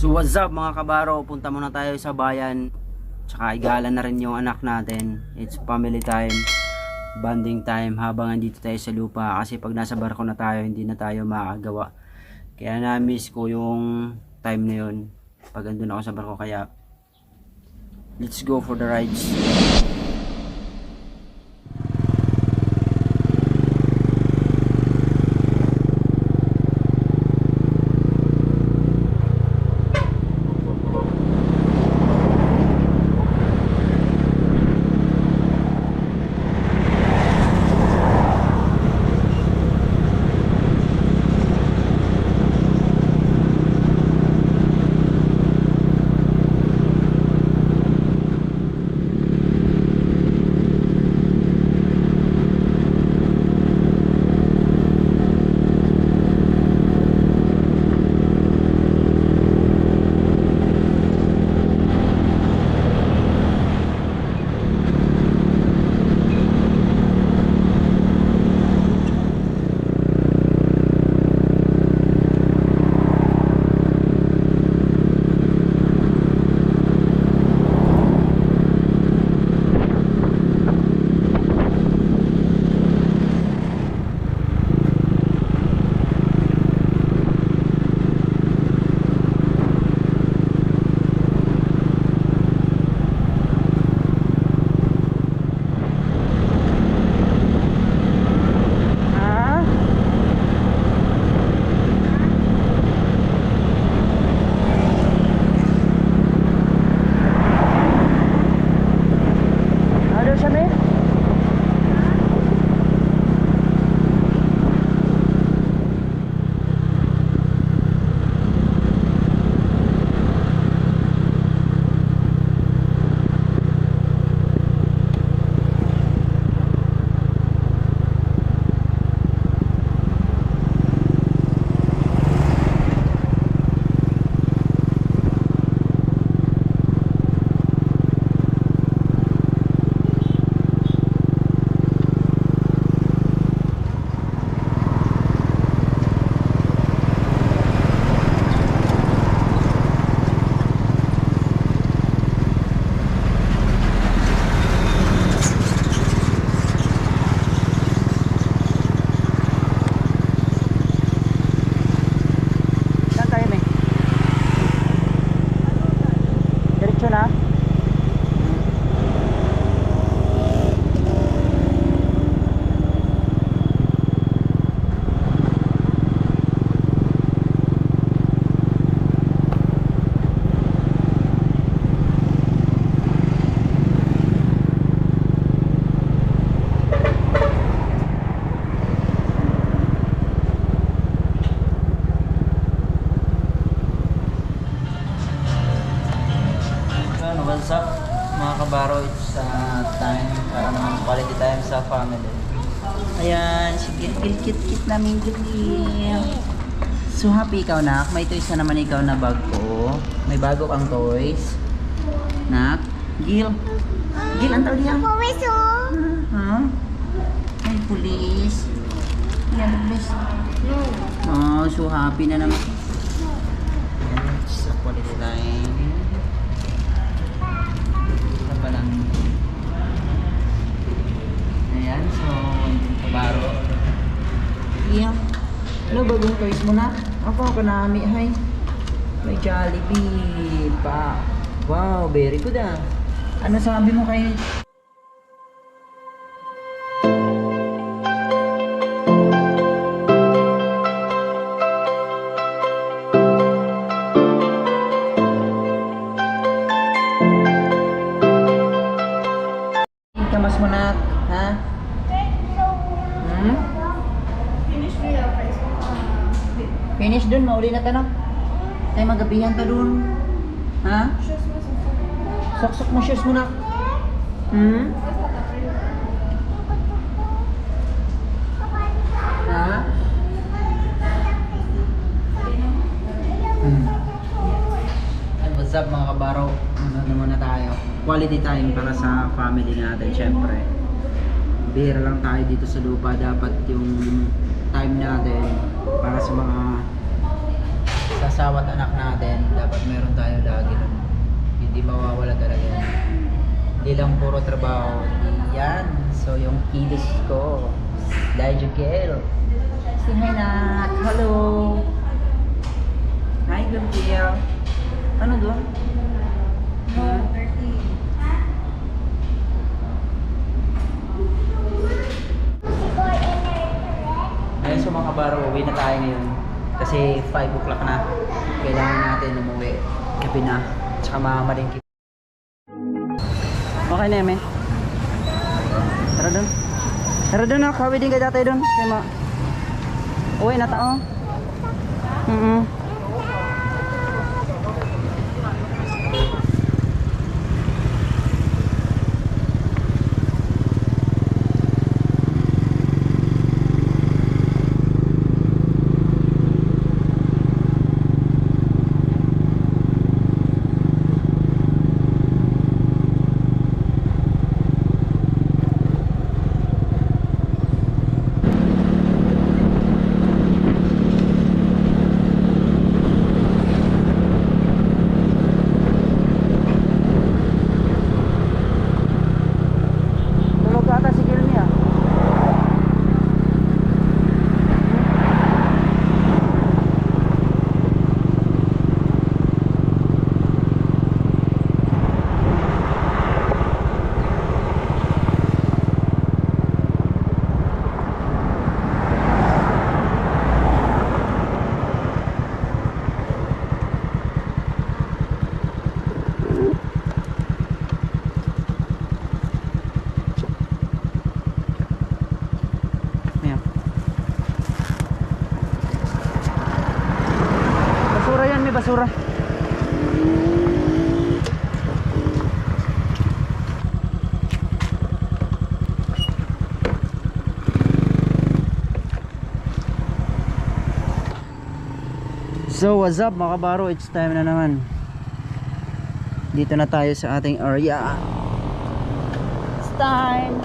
So what's up mga kabaro, punta muna tayo sa bayan. Tsaka igala na rin yung anak natin. It's family time. Bonding time habang andito tayo sa lupa. Kasi pag nasa barko na tayo hindi na tayo makagawa. Kaya na-miss ko yung time na yun. Pag andun ako sa barko kaya Let's go for the rides Namin Gil. So happy ikaw, nak. May toys na naman ikaw na bago. May bago kang toys. Nak, Gil. Gil, ang tawag niya? Puwis oh. Ha? May pulis. Yan, pulis. Oh, so happy na naman. Sa quality time. Ito pa lang. Ayan, so, kabaro. Iya. Ano bagong toys mo na? Ako, ako nami, hay. May Jollibee pa. Wow, very good ah. Ano sabi mo kay dun, mauli na tanong. Tayo magabihan to dun. Ha? Sok-sok mo shoes mo na. Hmm? Ha? Hmm. Ay, what's up mga kabaro? Ano naman na tayo? Quality time para sa family natin, syempre. Bira lang tayo dito sa lupa. Dapat yung time natin para sa mga asawa at anak natin, dapat meron tayo lagi nun. Hindi mawawala talaga yan. Hindi lang puro trabaho. Yan. So, yung kilos ko, Elijah Gale. Say hi na. Hello. Hi, Gabriel. Ano doon? Hmm? Ayun so mga kabaro, uwi na tayo ngayon. Kasi 5 o'clock na. Kailangan natin umuwi. Gabi na. Tsaka mamamalingki. Okay na yamin. Tara doon. Tara doon na. Kawi din kayo dati doon. Kaya ma... Uwi na tao. Mm -mm. Tulog ata si Gilmy ah. Ayan. Basura. So what's up mga kabaro, it's time na naman. Dito na tayo sa ating area. It's time.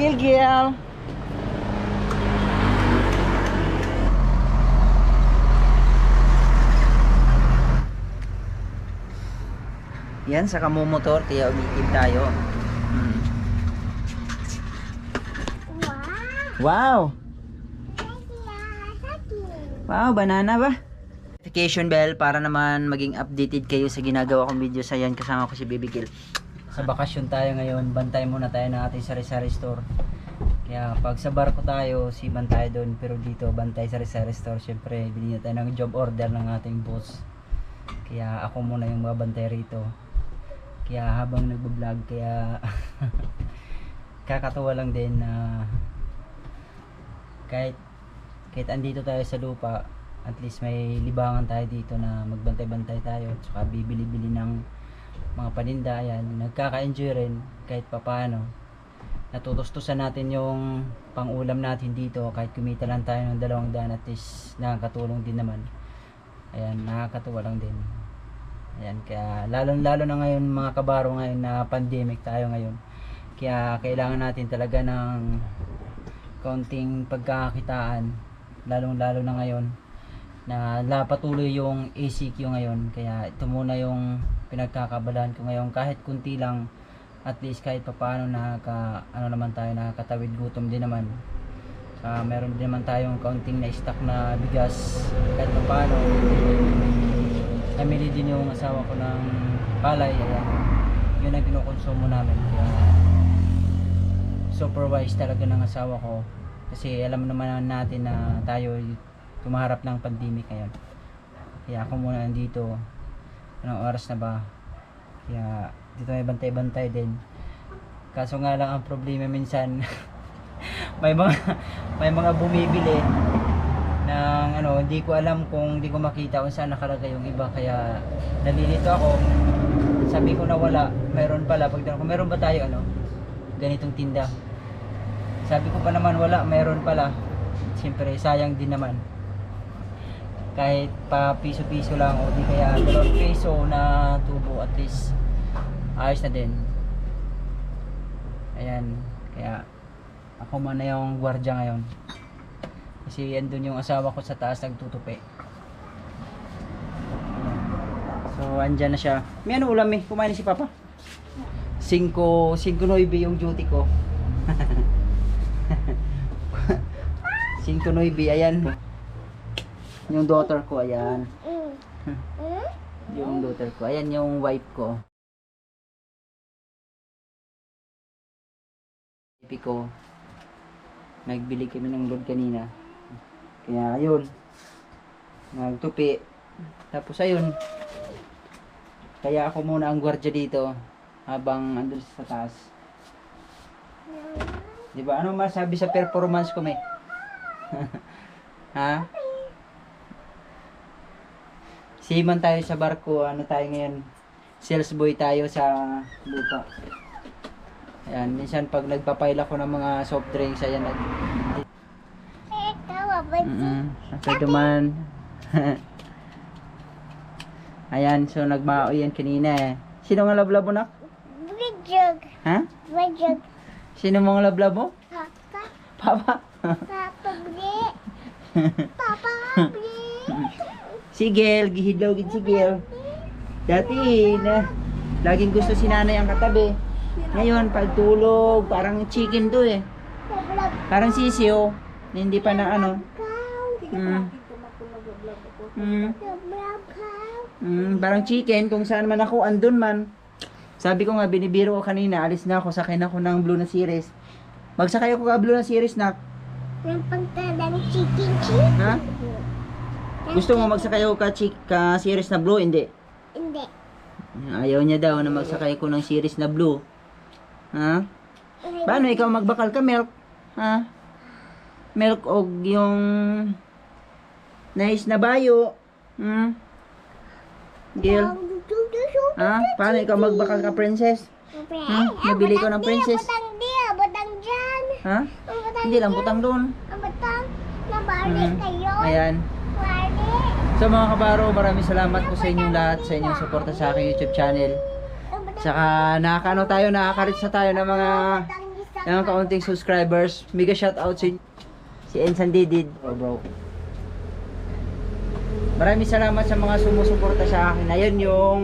Kill Gil. Yan, sa kamumotor, kaya umikim tayo. Hmm. Wow! Wow, banana ba? Notification bell para naman maging updated kayo sa ginagawa kong video sa yan kasama ko si Baby Gil. Sa bakasyon tayo ngayon, bantay muna tayo ng ating sari-sari store. Kaya pag sa barko tayo, siban tayo doon. Pero dito, bantay sari-sari store. Siyempre, binigyan tayo ng job order ng ating boss. Kaya ako muna yung mabantay rito. Kaya habang nagbo-vlog, kaya kakatuwa lang din na kahit kahit andito tayo sa lupa, at least may libangan tayo dito na magbantay-bantay tayo. Tsaka bibili-bili ng mga paninda. Ayan, nagkaka-enjoy rin kahit papano. Natutustusan natin yung pang-ulam natin dito. Kahit kumita lang tayo ng dalawang daan at least nakakatulong din naman. Ayan, nakakatuwa lang din. Ayan, kaya lalong-lalo na ngayon mga kabaro ngayon na pandemic tayo ngayon. Kaya kailangan natin talaga ng kaunting pagkakakitaan lalong-lalo na ngayon na napatuloy yung ACQ ngayon. Kaya ito muna yung pinagkakabalan ko ngayon kahit kunti lang at least kahit papaano nakaka ano naman tayo nakakatawid gutom din naman. Saka meron din naman tayong kaunting na stock na bigas kahit papaano namili din yung asawa ko ng palay ayan yun ang kinukonsumo namin. Kaya supervise talaga ng asawa ko. Kasi alam naman natin na tayo kumaharap ng pandemic ngayon. Kaya ako muna nandito. Anong oras na ba? Kaya dito may bantay-bantay din. Kaso nga lang ang problema minsan may mga may mga bumibili ng ano, hindi ko alam kung hindi ko makita kung saan nakalagay yung iba kaya nalilito ako. Sabi ko na wala, meron pala. Pag ko, meron ba tayo ano? Ganitong tinda. Sabi ko pa naman wala, meron pala. Siyempre sayang din naman. Kahit pa piso-piso lang o di kaya dalawang piso na tubo at least ayos na din. Ayan, kaya ako man na yung gwardiya ngayon. Kasi andun yung asawa ko sa taas nagtutupi. andyan na siya. May ano ulam eh? Kumain na si Papa? 5, 5.9 yung duty ko. 5.9, ayan. Yung daughter ko, ayan. Yung daughter ko. Ayan yung wife ko. Ko. Nagbili kami ng load kanina. Kaya ayun. Nagtupi. Tapos ayun. Kaya ako muna ang gwardiya dito habang andun sa taas. Di ba? Ano masabi sa performance ko, me? ha? Siman tayo sa barko. Ano tayo ngayon? Sales boy tayo sa lupa. Ayan, minsan pag nagpapail ako ng mga soft drinks, ayan, nag... Mm-mm. After duman. ayan, so nagmao yan kanina eh. Sino nga lablabo na? Bridget, Ha? Bridget, Sino mga lablabo? Papa, Papa. Papa, Bri, Papa, Bri. si Gel, gihidlaw gid si Gel. Dati na laging gusto si nanay ang katabi. Ngayon pag tulog, parang chicken to eh. Parang sisiyo. Hindi pa na ano. Mm. Mm. Mm, parang chicken kung saan man ako andun man. Sabi ko nga binibiro ko kanina, alis na ako, sakay na ako ng Blue na series. Magsakay ako ka Blue na series na. Yung pagtanda ng chicken cheese? Ha? Gusto mo magsakay ako ka, chick, ka series na Blue? Hindi. Hindi. Ayaw niya daw na magsakay ko ng series na Blue. Ha? Paano ikaw magbakal ka milk? Ha? Milk o yung nice na bayo. Hmm? Gil? Ha? Paano ikaw magbakal ka princess? Ha? Nabili ko ng princess. Butang di, butang dyan. Ha? Hindi lang butang doon. Ang butang. Nabali Hmm. kayo. Ayan. So mga kabaro, maraming salamat po sa inyong lahat sa inyong suporta sa aking YouTube channel. Saka nakakaano tayo, nakaka-reach na tayo ng mga ng kaunting subscribers. Mega shoutout si si Ensan Didid. Oh, bro. Maraming salamat sa mga sumusuporta sa akin. Ayun yung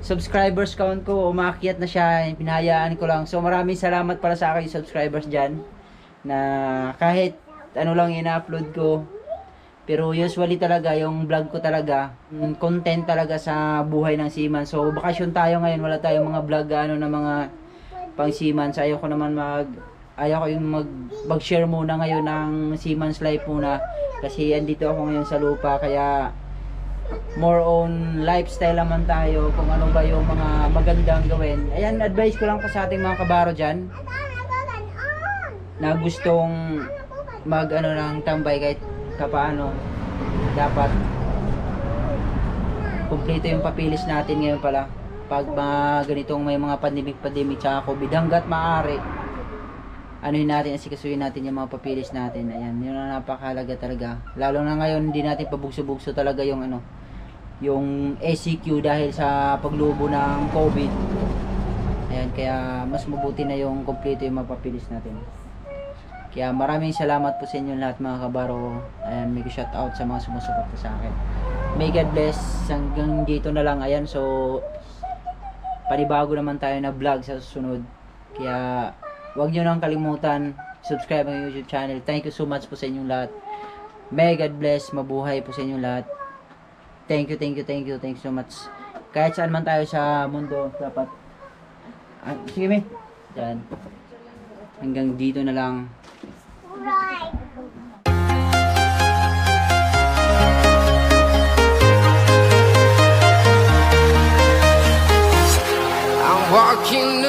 subscribers count ko, umakyat na siya. Pinahayaan ko lang. So maraming salamat para sa akin subscribers dyan. Na kahit ano lang ina-upload ko. Pero usually talaga, yung vlog ko talaga, content talaga sa buhay ng seaman. So, bakasyon tayo ngayon, wala tayong mga vlog, ano, na mga pang seaman. So, ayaw ko naman mag, ayaw ko yung mag, mag-share muna ngayon ng seaman's life muna. Kasi andito ako ngayon sa lupa, kaya more on lifestyle naman tayo, kung ano ba yung mga magandang gawin. Ayan, advice ko lang pa sa ating mga kabaro dyan, na gustong mag ano ng tambay kahit kapaano dapat kumpleto yung papilis natin ngayon pala pag mga ganitong may mga pandemic pandemic tsaka covid hanggat maaari anuhin natin asikasuhin natin yung mga papilis natin ayan yun ang napakahalaga talaga lalo na ngayon hindi natin pabugso-bugso talaga yung ano yung SCQ dahil sa paglubo ng covid ayan kaya mas mabuti na yung kumpleto yung mga papilis natin kaya maraming salamat po sa inyo lahat mga kabaro. Ayan, may shout out sa mga sumusuporta sa akin. May God bless. Hanggang dito na lang. Ayan, so panibago naman tayo na vlog sa susunod. Kaya huwag nyo nang kalimutan subscribe ang YouTube channel. Thank you so much po sa inyong lahat. May God bless. Mabuhay po sa inyong lahat. Thank you, thank you, thank you, thank you so much. Kahit saan man tayo sa mundo, dapat ah, sige me. Yan. Hanggang dito na lang. Right. Walking